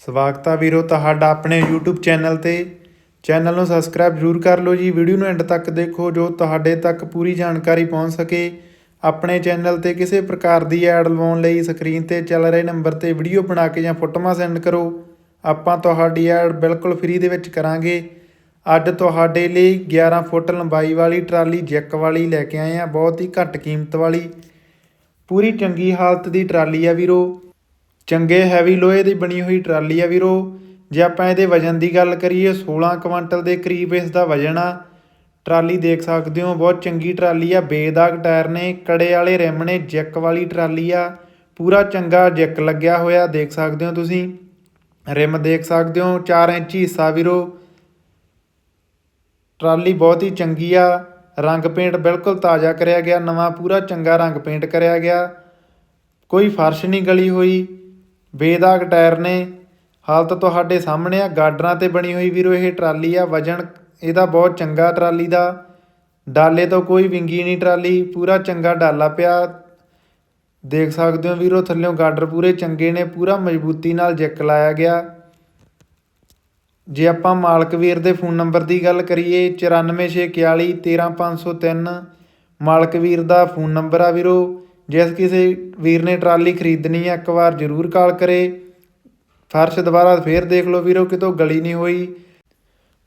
ਸਵਾਗਤ ਆ ਵੀਰੋ ਤੁਹਾਡਾ ਆਪਣੇ YouTube ਚੈਨਲ ਤੇ। ਚੈਨਲ ਨੂੰ ਸਬਸਕ੍ਰਾਈਬ ਜ਼ਰੂਰ ਕਰ ਲਓ ਜੀ। ਵੀਡੀਓ ਨੂੰ ਐਂਡ ਤੱਕ ਦੇਖੋ ਜੋ ਤੁਹਾਡੇ ਤੱਕ ਪੂਰੀ ਜਾਣਕਾਰੀ ਪਹੁੰਚ ਸਕੇ। ਆਪਣੇ ਚੈਨਲ ਤੇ ਕਿਸੇ ਪ੍ਰਕਾਰ ਦੀ ਐਡ ਲਵਾਉਣ ਲਈ ਸਕਰੀਨ ਤੇ ਚੱਲ ਰਹੇ ਨੰਬਰ ਤੇ ਵੀਡੀਓ ਬਣਾ ਕੇ ਜਾਂ ਫੋਟੋਆਂ ਸੈਂਡ ਕਰੋ। ਆਪਾਂ ਤੁਹਾਡੀ ਐਡ ਬਿਲਕੁਲ ਫ੍ਰੀ ਦੇ ਵਿੱਚ ਕਰਾਂਗੇ। ਅੱਜ ਤੁਹਾਡੇ ਲਈ 11 ਫੁੱਟ ਲੰਬਾਈ ਵਾਲੀ ਟਰਾਲੀ ਜੈਕ ਵਾਲੀ ਲੈ ਕੇ ਆਏ ਆ ਬਹੁਤ ਹੀ ਘੱਟ ਕੀਮਤ ਵਾਲੀ। ਪੂਰੀ ਚੰਗੀ ਹਾਲਤ ਦੀ ਟਰਾਲੀ ਆ ਵੀਰੋ। ਚੰਗੇ ਹੈਵੀ ਲੋਹੇ ਦੀ ਬਣੀ ਹੋਈ ਟਰਾਲੀ ਆ ਵੀਰੋ। ਜੇ ਆਪਾਂ ਇਹਦੇ ਵਜਨ ਦੀ ਗੱਲ ਕਰੀਏ 16 ਕੁਇੰਟਲ ਦੇ ਕਰੀਬ ਇਸ ਦਾ ਵਜਨ ਆ। ਟਰਾਲੀ ਦੇਖ ਸਕਦੇ ਹੋ, ਬਹੁਤ ਚੰਗੀ ਟਰਾਲੀ ਆ। ਬੇਦਾਗ ਟਾਇਰ ਨੇ, ਕੜੇ ਵਾਲੇ ਰਿਮ ਨੇ, ਜੈਕ ਵਾਲੀ ਟਰਾਲੀ ਆ। ਪੂਰਾ ਚੰਗਾ ਜੈਕ ਲੱਗਿਆ ਹੋਇਆ, ਦੇਖ ਸਕਦੇ ਹੋ ਤੁਸੀਂ। ਰਿਮ ਦੇਖ ਸਕਦੇ ਹੋ 4 ਇੰਚੀ ਹਿੱਸਾ ਵੀਰੋ। ਟਰਾਲੀ ਬਹੁਤ ਹੀ ਚੰਗੀ ਆ। ਰੰਗ ਪੇਂਟ ਬਿਲਕੁਲ ਤਾਜ਼ਾ ਕਰਿਆ ਗਿਆ, ਨਵਾਂ ਪੂਰਾ ਚੰਗਾ ਰੰਗ ਪੇਂਟ ਕਰਿਆ ਗਿਆ। ਕੋਈ ਫਰਸ਼ ਨਹੀਂ ਗਲੀ ਹੋਈ। ਬੇਦਾਗ ਟਾਇਰ ਨੇ। ਹਾਲਤ ਤੁਹਾਡੇ ਸਾਹਮਣੇ ਆ। ਗਾਡਰਾਂ ਤੇ ਬਣੀ ਹੋਈ ਵੀਰੋ, ਇਹ ਟਰਾਲੀ ਆ। ਵਜਨ ਇਹਦਾ ਬਹੁਤ ਚੰਗਾ ਟਰਾਲੀ ਦਾ। ਡਾਲੇ ਤੋਂ ਕੋਈ ਵਿੰਗੀ ਨਹੀਂ ਟਰਾਲੀ। ਪੂਰਾ ਚੰਗਾ ਡਾਲਾ ਪਿਆ। ਦੇਖ ਸਕਦੇ ਹੋ ਵੀਰੋ ਥੱਲਿਓਂ ਗਾਡਰ ਪੂਰੇ ਚੰਗੇ ਨੇ। ਪੂਰਾ ਮਜ਼ਬੂਤੀ ਨਾਲ ਜੈਕ ਲਾਇਆ ਗਿਆ। ਜੇ ਆਪਾਂ ਮਾਲਕ ਵੀਰ ਦੇ ਫੋਨ ਨੰਬਰ ਦੀ ਗੱਲ ਕਰੀਏ 9464 13503 ਮਾਲਕ ਵੀਰ ਦਾ ਫੋਨ ਨੰਬਰ ਆ ਵੀਰੋ ਜਿਸ ਕਿਸੇ ਵੀਰ ਨੇ ਟਰਾਲੀ ਖਰੀਦਣੀ ਆ, ਇੱਕ ਵਾਰ ਜ਼ਰੂਰ ਕਾਲ ਕਰੇ। ਫਰਸ਼ ਦੁਬਾਰਾ ਫੇਰ ਦੇਖ ਲਓ ਵੀਰੋ, ਕਿਤੋਂ ਗਲੀ ਨਹੀਂ ਹੋਈ।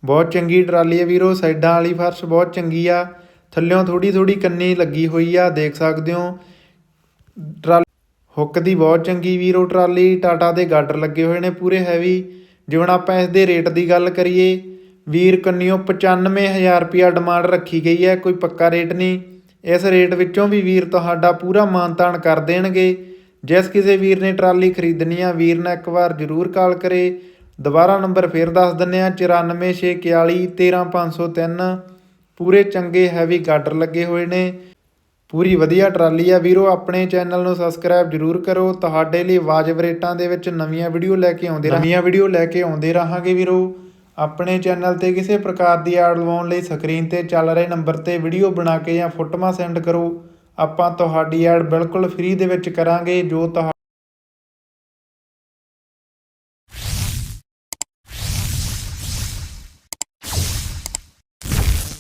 ਬਹੁਤ ਚੰਗੀ ਟਰਾਲੀ ਹੈ ਵੀਰੋ, ਸਾਈਡਾਂ ਵਾਲੀ ਫਰਸ਼ ਬਹੁਤ ਚੰਗੀ ਆ। ਥੱਲਿਓਂ ਥੋੜੀ ਥੋੜੀ ਕੰਨੀ ਲੱਗੀ ਹੋਈ ਆ, ਦੇਖ ਸਕਦੇ ਹੋ। ਟਰਾਲੀ ਹੁੱਕ ਦੀ ਬਹੁਤ ਚੰਗੀ ਵੀਰੋ ਟਰਾਲੀ, ਟਾਟਾ ਦੇ ਗਾਡਰ ਲੱਗੇ ਹੋਏ ਨੇ ਪੂਰੇ ਹੈਵੀ। ਜਿਵੇਂ ਆਪਾਂ ਇਸ ਦੇ ਰੇਟ ਦੀ ਗੱਲ ਕਰੀਏ, ਵੀਰ ਕੰਨਿਓ 95000 ਰੁਪਿਆ ਡਿਮਾਂਡ ਰੱਖੀ ਗਈ ਹੈ, ਕੋਈ ਪੱਕਾ ਰੇਟ ਨਹੀਂ। ਇਸ ਰੇਟ ਵਿੱਚੋਂ ਵੀ ਵੀਰ ਤੁਹਾਡਾ ਪੂਰਾ ਮਾਨਤਾਨ ਕਰ ਦੇਣਗੇ। ਜਿਸ ਕਿਸੇ ਵੀਰ ਨੇ ਟਰਾਲੀ ਖਰੀਦਣੀ ਆ, ਵੀਰ ਨਾਲ ਇੱਕ ਵਾਰ ਜ਼ਰੂਰ ਕਾਲ ਕਰੇ। ਦੁਬਾਰਾ ਨੰਬਰ ਫੇਰ ਦੱਸ ਦਿੰਨੇ ਆ 9464 13503 ਪੂਰੇ ਚੰਗੇ ਹੈਵੀ ਗਾਡਰ ਲੱਗੇ ਹੋਏ ਨੇ। ਪੂਰੀ ਵਧੀਆ ਟਰਾਲੀ ਆ ਵੀਰੋ, ਆਪਣੇ ਚੈਨਲ ਨੂੰ ਸਬਸਕ੍ਰਾਈਬ ਜਰੂਰ ਕਰੋ। ਤੁਹਾਡੇ ਲਈ ਵਾਜਬ ਰੇਟਾਂ ਦੇ ਵਿੱਚ ਨਵੀਆਂ ਵੀਡੀਓ ਲੈ ਕੇ ਆਉਂਦੇ ਨਵੀਆਂ ਵੀਡੀਓ ਲੈ ਕੇ ਆਉਂਦੇ ਰਹਾਂਗੇ ਵੀਰੋ। ਆਪਣੇ ਚੈਨਲ ਤੇ ਕਿਸੇ ਪ੍ਰਕਾਰ ਦੀ ਐਡ ਲਵਾਉਣ ਲਈ ਸਕਰੀਨ ਤੇ ਚੱਲ ਰਹੇ ਨੰਬਰ ਤੇ ਵੀਡੀਓ ਬਣਾ ਕੇ ਜਾਂ ਫੋਟੋਆਂ ਸੈਂਡ ਕਰੋ। ਆਪਾਂ ਤੁਹਾਡੀ ਐਡ ਬਿਲਕੁਲ ਫ੍ਰੀ ਦੇ ਵਿੱਚ ਕਰਾਂਗੇ, ਜੋ ਤੁਹਾ